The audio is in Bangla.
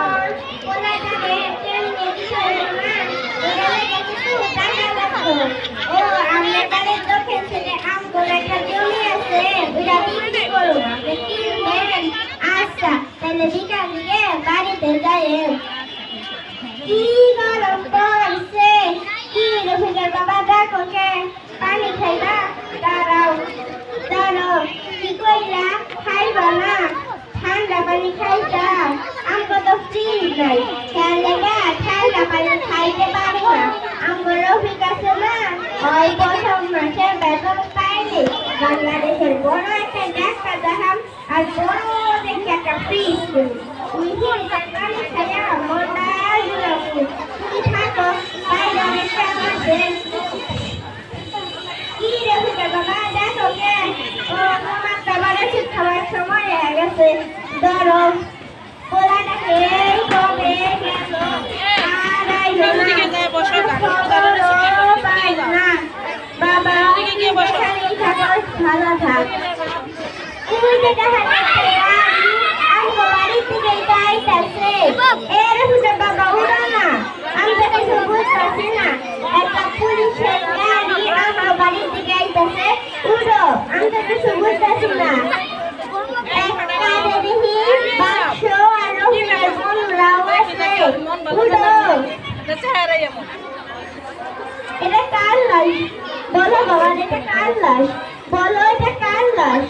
গেছে কি করব কর পোলাটাকে কেমনে দিছাইলো না বাংলাদেশের বড় একটা ডাক্তার দেখাম আর বড় দেখে একটা ফ্রিজ কিনি তুমি ফোনটা পানি খাইয়া মনটা তুমি থাকো অনেক কাজ আছে কি রে ফুটে বাবা দেখো কে ও আমার খাবার আছে খাবার সময় হয়ে গেছে ধরো পোলাটাকে কবে গেল ভালো থাক। বাড়ি থেকে এর বাবা না আমি বাড়ি থেকে আইতাছে। উড়ো আমি তো কিছু বুঝতেছি না। একটা দেখি বাক্স আর রহিমের বন্ধুরাও আছে। উড়ো চেহারাই এমন এটা কার লাশ? বলো বাবা, এটা কার লাশ? বলো এটা কার লাশ